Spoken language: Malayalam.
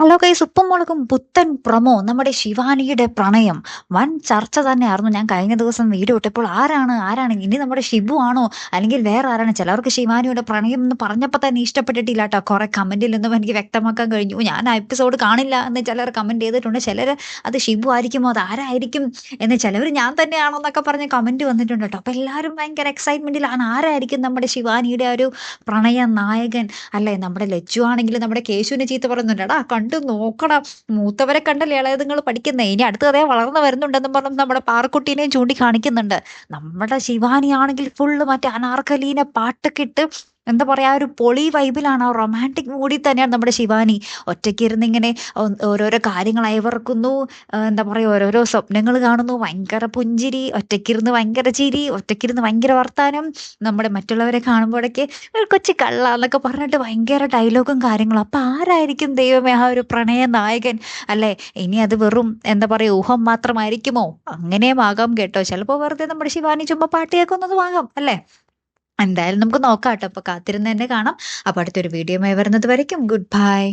ഹലോ കൈ ഉപ്പും മുളകും പുത്തൻ പ്രമോ നമ്മുടെ ശിവാനിയുടെ പ്രണയം. വൻ ചർച്ച തന്നെയായിരുന്നു ഞാൻ കഴിഞ്ഞ ദിവസം വീഡിയോ ഇട്ടപ്പോൾ. ആരാണ് ആരാണ്? ഇനി നമ്മുടെ ഷിബു ആണോ? അല്ലെങ്കിൽ വേറെ ആരാണ്? ചിലർക്ക് ശിവാനിയുടെ പ്രണയം എന്ന് പറഞ്ഞപ്പോൾ തന്നെ ഇഷ്ടപ്പെട്ടിട്ടില്ല കേട്ടോ. കുറെ കമന്റിൽ നിന്നും എനിക്ക് വ്യക്തമാക്കാൻ കഴിഞ്ഞു. ഞാൻ ആ എപ്പിസോഡ് കാണില്ല എന്ന് ചിലർ കമന്റ് ചെയ്തിട്ടുണ്ട്. ചിലർ അത് ഷിബു ആയിരിക്കുമോ? അത് ആരായിരിക്കും? എന്ന് ചിലവർ ഞാൻ തന്നെയാണോ എന്നൊക്കെ പറഞ്ഞ് കമന്റ് വന്നിട്ടുണ്ട് കേട്ടോ. അപ്പോൾ എല്ലാവരും ഭയങ്കര എക്സൈറ്റ്മെന്റിലാണ് ആരായിരിക്കും നമ്മുടെ ശിവാനിയുടെ ഒരു പ്രണയ നായകൻ? അല്ലേ? നമ്മുടെ ലജ്ജു ആണെങ്കിലും നമ്മുടെ കേശുവിനെ ചീത്ത പറയുന്നുണ്ട്. എടാ കണ്ടു നോക്കണം. മൂത്തവരെ കണ്ടല്ലേ ഇളയത് നിങ്ങൾ പഠിക്കുന്നത് ഇനി അടുത്ത് അതേ വളർന്നു വരുന്നുണ്ടെന്നും പറഞ്ഞു നമ്മുടെ പാറക്കുട്ടീനെയും ചൂണ്ടിക്കാണിക്കുന്നുണ്ട്. നമ്മുടെ ശിവാനി ആണെങ്കിൽ ഫുള്ള് മറ്റേ അനാർക്കലീനെ പാട്ടൊക്കെ ഇട്ട് എന്താ പറയാ ഒരു പൊളി വൈബിലാണ് ആ റൊമാന്റിക് മൂഡിൽ തന്നെയാണ് നമ്മുടെ ശിവാനി. ഒറ്റയ്ക്ക് ഇരുന്ന് ഇങ്ങനെ ഓരോരോ കാര്യങ്ങൾ അയവർക്കുന്നു എന്താ പറയുക ഓരോരോ സ്വപ്നങ്ങൾ കാണുന്നു. ഭയങ്കര പുഞ്ചിരി ഒറ്റയ്ക്കിരുന്ന് ഭയങ്കര ചിരി ഒറ്റയ്ക്കിരുന്ന് ഭയങ്കര വർത്താനം. നമ്മുടെ മറ്റുള്ളവരെ കാണുമ്പോഴൊക്കെ കൊച്ചു കള്ള എന്നൊക്കെ പറഞ്ഞിട്ട് ഭയങ്കര ഡയലോഗും കാര്യങ്ങളും. അപ്പം ആരായിരിക്കും ദൈവമേ ആ ഒരു പ്രണയ നായകൻ? അല്ലേ? ഇനി അത് വെറും എന്താ പറയുക ഊഹം മാത്രമായിരിക്കുമോ? അങ്ങനെയും ആകാം കേട്ടോ. ചിലപ്പോൾ വെറുതെ നമ്മുടെ ശിവാനി ചുമ്മാ പാട്ട് കേൾക്കുന്നതും ആകാം അല്ലേ? എന്തായാലും നമുക്ക് നോക്കാം കേട്ടോ. അപ്പൊ കാത്തിരുന്ന് തന്നെ കാണാം. അപ്പൊ അടുത്തൊരു വീഡിയോ വരുന്നത് വരയ്ക്കും. Good bye